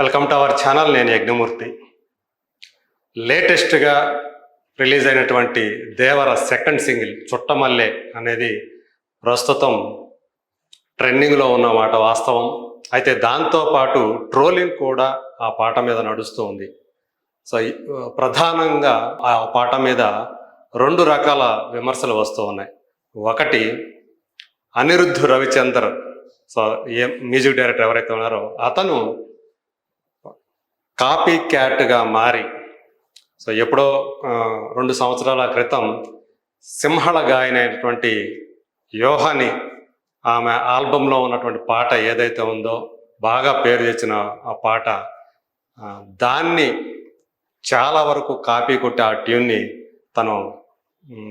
Welcome to our channel నేను యజ్ఞమూర్తి. లేటెస్ట్గా release అయినటువంటి దేవర సెకండ్ సింగిల్ చుట్టమల్లె అనేది ప్రస్తుతం ట్రెండింగ్లో ఉన్న మాట వాస్తవం. అయితే దాంతో పాటు ట్రోలింగ్ కూడా ఆ పాట మీద నడుస్తూ ఉంది. సో ప్రధానంగా ఆ పాట మీద రెండు రకాల విమర్శలు వస్తూ ఉన్నాయి. ఒకటి Anirudh Ravichander so a music director ఎవరైతే ఉన్నారో అతను కాపీ క్యాట్గా మారి సో ఎప్పుడో రెండు సంవత్సరాల క్రితం సింహళ గాయనైనటువంటి అయినటువంటి యోహాని ఆమె ఆల్బంలో ఉన్నటువంటి పాట ఏదైతే ఉందో బాగా పేరు తెచ్చిన ఆ పాట దాన్ని చాలా వరకు కాపీ కొట్టి ఆ ట్యూన్ని తను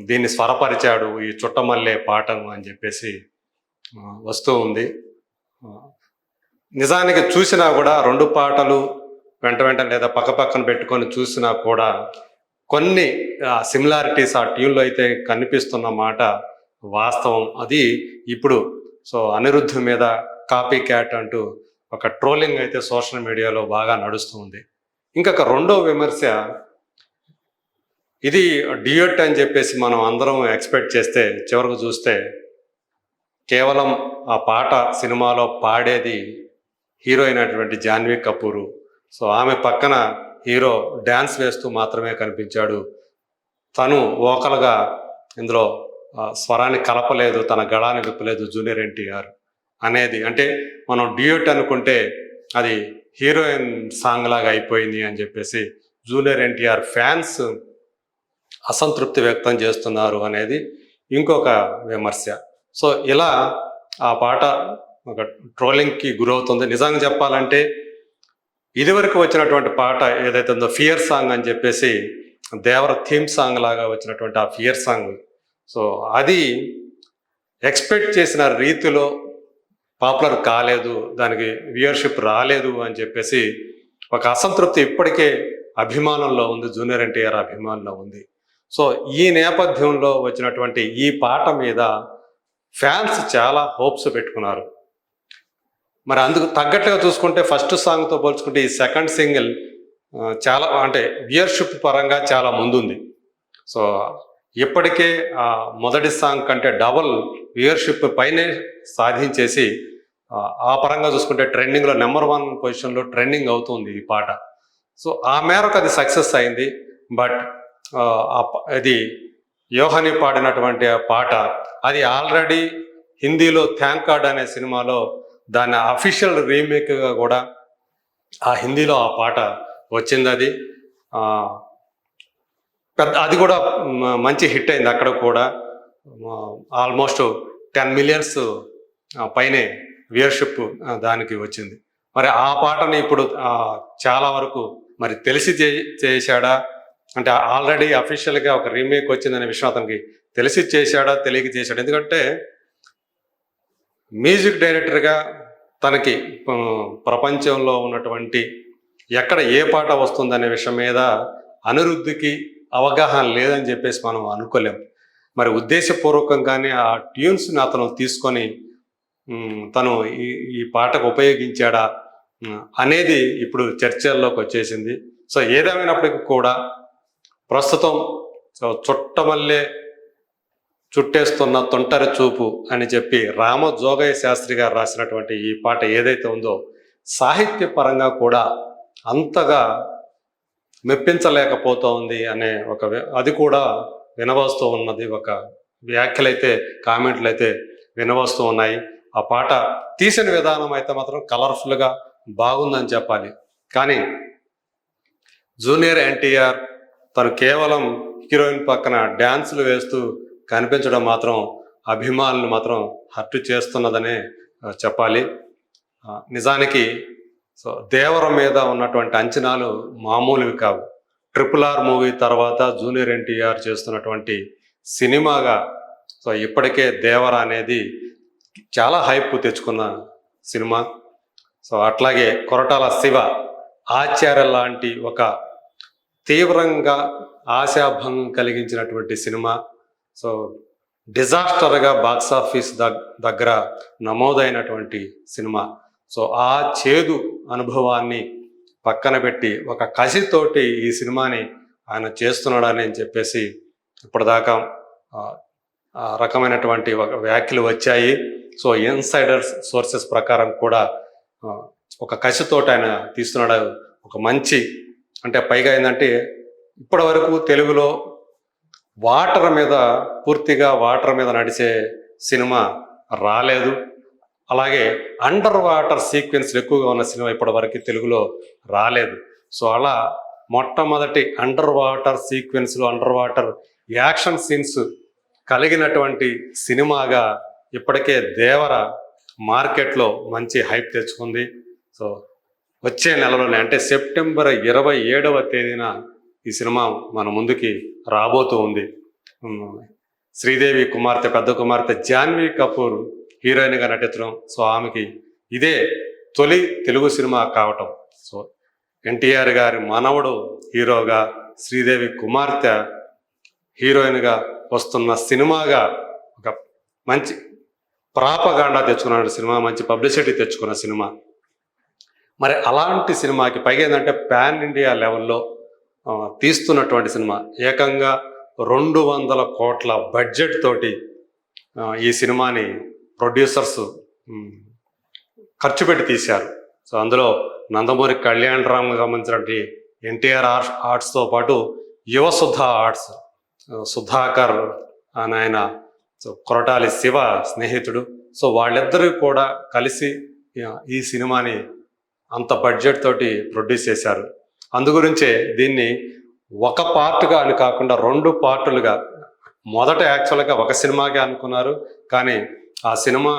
దీన్ని స్వరపరిచాడు ఈ చుట్టమల్లే పాటను అని చెప్పేసి వస్తూ ఉంది. నిజానికి చూసినా కూడా రెండు పాటలు వెంట వెంట లేదా పక్క పక్కన పెట్టుకొని చూసినా కూడా కొన్ని సిమిలారిటీస్ ఆ ట్యూన్లో అయితే కనిపిస్తున్న మాట వాస్తవం. అది ఇప్పుడు సో అనిరుద్ధ మీద కాపీ క్యాట్ అంటూ ఒక ట్రోలింగ్ అయితే సోషల్ మీడియాలో బాగా నడుస్తుంది ఇంకొక రెండో విమర్శ ఇది డియోట్ అని చెప్పేసి మనం అందరం ఎక్స్పెక్ట్ చేస్తే చివరకు చూస్తే కేవలం ఆ పాట సినిమాలో పాడేది హీరోయిన్ అయినటువంటి జాన్వీ కపూరు. సో ఆమె పక్కన హీరో డ్యాన్స్ వేస్తూ మాత్రమే కనిపించాడు. తను ఓకల్గా ఇందులో స్వరాన్ని కలపలేదు తన గళాన్ని విప్పలేదు జూనియర్ ఎన్టీఆర్ అనేది. అంటే మనం డ్యూట్ అనుకుంటే అది హీరోయిన్ సాంగ్ లాగా అయిపోయింది అని చెప్పేసి జూనియర్ ఎన్టీఆర్ ఫ్యాన్స్ అసంతృప్తి వ్యక్తం చేస్తున్నారు అనేది ఇంకొక విమర్శ. సో ఇలా ఆ పాట ఒక ట్రోలింగ్కి గురవుతుంది. నిజంగా చెప్పాలంటే ఇదివరకు వచ్చినటువంటి పాట ఏదైతే ఉందో ఫియర్ సాంగ్ అని చెప్పేసి దేవర థీమ్ సాంగ్ లాగా వచ్చినటువంటి ఆ ఫియర్ సాంగ్ సో అది ఎక్స్పెక్ట్ చేసిన రీతిలో పాపులర్ కాలేదు దానికి వ్యూయర్షిప్ రాలేదు అని చెప్పేసి ఒక అసంతృప్తి ఇప్పటికే అభిమానంలో ఉంది జూనియర్ ఎన్టీఆర్ అభిమానంలో ఉంది. సో ఈ నేపథ్యంలో వచ్చినటువంటి ఈ పాట మీద ఫ్యాన్స్ చాలా హోప్స్ పెట్టుకున్నారు. మరి అందుకు తగ్గట్టుగా చూసుకుంటే ఫస్ట్ సాంగ్తో పోల్చుకుంటే ఈ సెకండ్ సింగిల్ చాలా అంటే వ్యూయర్షిప్ పరంగా చాలా ముందుంది. సో ఇప్పటికే ఆ మొదటి సాంగ్ కంటే డబుల్ వ్యూయర్షిప్ పైనే సాధించేసి ఆ, పరంగా చూసుకుంటే ట్రెండింగ్లో నెంబర్ వన్ పొజిషన్లో ట్రెండింగ్ అవుతుంది ఈ పాట. సో ఆ మేరకు అది సక్సెస్ అయింది. బట్ అది ఇది యోహని పాడినటువంటి ఆ పాట అది ఆల్రెడీ హిందీలో థ్యాంక్ కార్డ్ అనే సినిమాలో దాని అఫీషియల్ రీమేక్గా కూడా ఆ హిందీలో ఆ పాట వచ్చింది అది పెద్ద అది కూడా మంచి హిట్ అయింది అక్కడ కూడా. ఆల్మోస్ట్ టెన్ మిలియన్స్ పైనే వ్యూయర్షిప్ దానికి వచ్చింది. మరి ఆ పాటని ఇప్పుడు చాలా వరకు మరి తెలిసి చే- చేశాడా? అంటే ఆల్రెడీ అఫీషియల్గా ఒక రీమేక్ వచ్చిందనే విషయం అతనికి తెలిసి చేశాడా? తెలియక చేశాడు? ఎందుకంటే మ్యూజిక్ డైరెక్టర్గా తనకి ప్రపంచంలో ఉన్నటువంటి ఎక్కడ ఏ పాట వస్తుందనే విషయం మీద అనిరుద్ధికి అవగాహన లేదని చెప్పేసి మనం అనుకోలేం. మరి ఉద్దేశపూర్వకంగానే ఆ ట్యూన్స్ని అతను తీసుకొని తను ఈ ఈ పాటకు ఉపయోగించాడా అనేది ఇప్పుడు చర్చల్లోకి వచ్చేసింది. సో ఏదేమైనప్పటికీ కూడా ప్రస్తుతం చుట్టమల్లే చుట్టేస్తున్న తొంటరి చూపు అని చెప్పి రామ జోగయ్య శాస్త్రి గారు రాసినటువంటి ఈ పాట ఏదైతే ఉందో సాహిత్య పరంగా కూడా అంతగా మెప్పించలేకపోతూ ఉంది అనే ఒక అది కూడా వినవస్తూ ఉన్నది. ఒక వ్యాఖ్యలైతే కామెంట్లు అయితే వినవస్తూ ఉన్నాయి. ఆ పాట తీసిన విధానం అయితే మాత్రం కలర్ఫుల్గా బాగుందని చెప్పాలి. కానీ జూనియర్ ఎన్టీఆర్ తను కేవలం హీరోయిన్ పక్కన డ్యాన్సులు వేస్తూ కనిపించడం మాత్రం అభిమానులు మాత్రం హర్ట్ చేస్తున్నదనే చెప్పాలి. నిజానికి సో దేవరం మీద ఉన్నటువంటి అంచనాలు మామూలువి కావు. ట్రిపుల్ ఆర్ మూవీ తర్వాత జూనియర్ ఎన్టీఆర్ చేస్తున్నటువంటి సినిమాగా సో ఇప్పటికే దేవర అనేది చాలా హైప్ తెచ్చుకున్న సినిమా. సో అట్లాగే కొరటాల శివ ఆచార్య లాంటి ఒక తీవ్రంగా ఆశాభంగం కలిగించినటువంటి సినిమా. సో డిజాస్టర్గా బాక్స్ ఆఫీస్ దగ్ దగ్గర నమోదైనటువంటి సినిమా. సో ఆ చేదు అనుభవాన్ని పక్కన పెట్టి ఒక కసితోటి ఈ సినిమాని ఆయన చేస్తున్నాడని అని చెప్పేసి ఇప్పటిదాకా రకమైనటువంటి ఒక వ్యాఖ్యలు వచ్చాయి. సో ఇన్సైడర్స్ సోర్సెస్ ప్రకారం కూడా ఒక కసితోటి ఆయన తీస్తున్నాడు. ఒక మంచి అంటే పైగా ఏంటంటే ఇప్పటి వరకు తెలుగులో వాటర్ మీద పూర్తిగా వాటర్ మీద నడిచే సినిమా రాలేదు. అలాగే అండర్ వాటర్ సీక్వెన్స్ ఎక్కువగా ఉన్న సినిమా ఇప్పటి వరకు తెలుగులో రాలేదు. సో అలా మొట్టమొదటి అండర్ వాటర్ సీక్వెన్స్లు అండర్ వాటర్ యాక్షన్ సీన్స్ కలిగినటువంటి సినిమాగా ఇప్పటికే దేవర మార్కెట్లో మంచి హైప్ తెచ్చుకుంది. సో వచ్చే నెలలోనే అంటే సెప్టెంబర్ ఇరవై ఏడవ తేదీన ఈ సినిమా మన ముందుకి రాబోతూ ఉంది. శ్రీదేవి కుమార్తె పెద్ద కుమార్తె జాన్వీ కపూర్ హీరోయిన్గా నటించడం. సో ఆమెకి ఇదే తొలి తెలుగు సినిమా కావటం. సో ఎన్టీఆర్ గారి మనవడు హీరోగా శ్రీదేవి కుమార్తె హీరోయిన్గా వస్తున్న సినిమాగా ఒక మంచి ప్రాపగాండా తెచ్చుకున్న సినిమా మంచి పబ్లిసిటీ తెచ్చుకున్న సినిమా. మరి అలాంటి సినిమాకి పైగా ఏంటంటే పాన్ ఇండియా లెవెల్లో తీస్తున్నటువంటి సినిమా. ఏకంగా రెండు వందల కోట్ల బడ్జెట్ తోటి ఈ సినిమాని ప్రొడ్యూసర్స్ ఖర్చు పెట్టి తీశారు. సో అందులో నందమూరి కళ్యాణ్ రామ్ సంబంధించినటువంటి ఎన్టీఆర్ ఆర్ట్స్ ఆర్ట్స్తో పాటు యువ సుధా ఆర్ట్స్ సుధాకర్ అని ఆయన సో కొరటాలి శివ స్నేహితుడు. సో వాళ్ళిద్దరూ కూడా కలిసి ఈ సినిమాని అంత బడ్జెట్ తోటి ప్రొడ్యూస్ చేశారు. అందుగురించే దీన్ని ఒక పార్ట్గా అని కాకుండా రెండు పార్టులుగా మొదట యాక్చువల్గా ఒక సినిమాగా అనుకున్నారు. కానీ ఆ సినిమా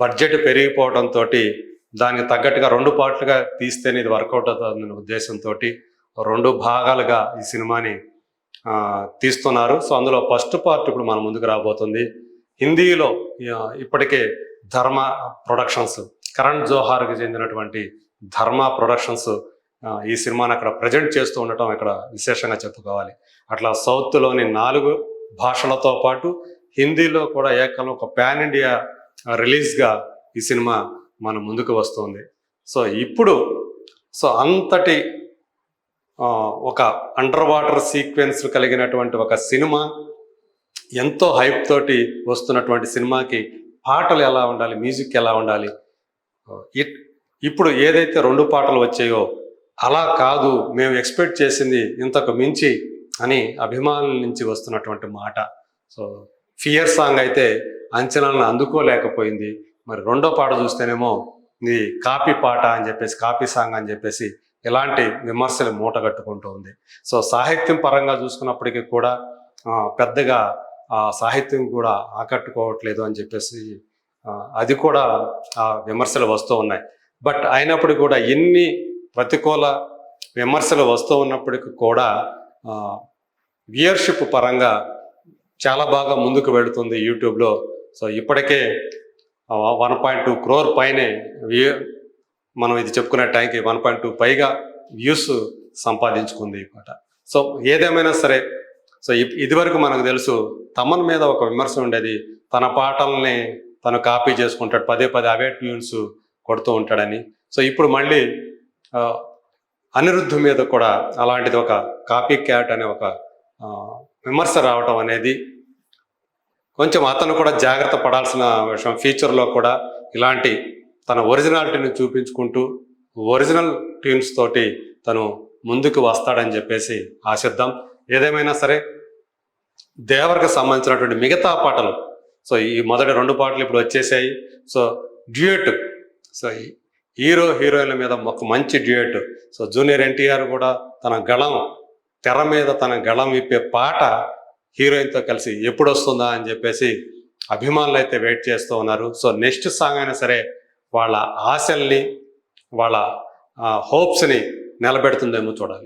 బడ్జెట్ పెరిగిపోవడంతో దానికి తగ్గట్టుగా రెండు పార్ట్లుగా తీస్తేనే ఇది వర్కౌట్ అవుతుందనే ఉద్దేశంతో రెండు భాగాలుగా ఈ సినిమాని తీస్తున్నారు. సో అందులో ఫస్ట్ పార్ట్ ఇప్పుడు మన ముందుకు రాబోతుంది. హిందీలో ఇప్పటికే ధర్మ ప్రొడక్షన్స్ కరణ్ జోహార్కి చెందినటువంటి ధర్మ ప్రొడక్షన్స్ ఈ సినిమాను అక్కడ ప్రజెంట్ చేస్తూ ఉండటం ఇక్కడ విశేషంగా చెప్పుకోవాలి. అట్లా సౌత్లోని నాలుగు భాషలతో పాటు హిందీలో కూడా ఏకం ఒక పాన్ ఇండియా రిలీజ్గా ఈ సినిమా మన ముందుకు వస్తుంది. సో ఇప్పుడు సో అంతటి ఒక అండర్ వాటర్ సీక్వెన్స్ కలిగినటువంటి ఒక సినిమా ఎంతో హైప్ తోటి వస్తున్నటువంటి సినిమాకి పాటలు ఎలా ఉండాలి మ్యూజిక్ ఎలా ఉండాలి ఇట్- ఇప్పుడు ఏదైతే రెండు పాటలు వచ్చాయో అలా కాదు మేము ఎక్స్పెక్ట్ చేసింది ఇంతకు మించి అని అభిమానుల నుంచి వస్తున్నటువంటి మాట. సో ఫియర్ సాంగ్ అయితే అంచనాలను అందుకోలేకపోయింది. మరి రెండో పాట చూస్తేనేమో ఇది కాపీ పాట అని చెప్పేసి కాపీ సాంగ్ అని చెప్పేసి ఇలాంటి విమర్శలు మూటగట్టుకుంటూ ఉంది. సో సాహిత్యం పరంగా చూసుకున్నప్పటికీ కూడా పెద్దగా ఆ సాహిత్యం కూడా ఆకట్టుకోవట్లేదు అని చెప్పేసి అది కూడా ఆ విమర్శలు వస్తూ ఉన్నాయి. బట్ అయినప్పుడు కూడా ఎన్ని ప్రతికూల విమర్శలు వస్తూ ఉన్నప్పటికీ కూడా వ్యూయర్షిప్ పరంగా చాలా బాగా ముందుకు వెళుతుంది యూట్యూబ్లో. సో ఇప్పటికే వన్ పాయింట్ టూ క్రోర్ పైనే వ్యూ మనం ఇది చెప్పుకునే టైంకి వన్ పాయింట్ టూ పైగా వ్యూస్ సంపాదించుకుంది ఈ పాట. సో ఏదేమైనా సరే సో ఇది ఇదివరకు మనకు తెలుసు తమన్ మీద ఒక విమర్శ ఉండేది తన పాటల్ని తను కాపీ చేసుకుంటాడు పదే పదే అవే ట్యూన్స్ కొడుతూ ఉంటాడని. సో ఇప్పుడు మళ్ళీ అనిరుద్ధ్ మీద కూడా అలాంటిది ఒక కాపీ క్యాట్ అనే ఒక విమర్శ రావటం అనేది కొంచెం అతను కూడా జాగ్రత్త పడాల్సిన విషయం. ఫ్యూచర్లో కూడా ఇలాంటి తన ఒరిజినాలిటీని చూపించుకుంటూ ఒరిజినల్ టీమ్స్ తోటి తను ముందుకు వస్తాడని చెప్పేసి ఆశిద్దాం. ఏదేమైనా సరే దేవరికి సంబంధించినటువంటి మిగతా పాటలు. సో ఈ మొదటి రెండు పాటలు ఇప్పుడు వచ్చేసాయి. సో డ్యూయట్ సో హీరో హీరోయిన్ల మీద ఒక మంచి డ్యూయట్. సో జూనియర్ ఎన్టీఆర్ కూడా తన గళం తెర మీద తన గళం విప్పే పాట హీరోయిన్తో కలిసి ఎప్పుడు వస్తుందా అని చెప్పేసి అభిమానులు అయితే వెయిట్ చేస్తూ ఉన్నారు. సో నెక్స్ట్ సాంగ్ అయినా సరే వాళ్ళ ఆశల్ని వాళ్ళ హోప్స్ని నిలబెడుతుందేమో చూడాలి.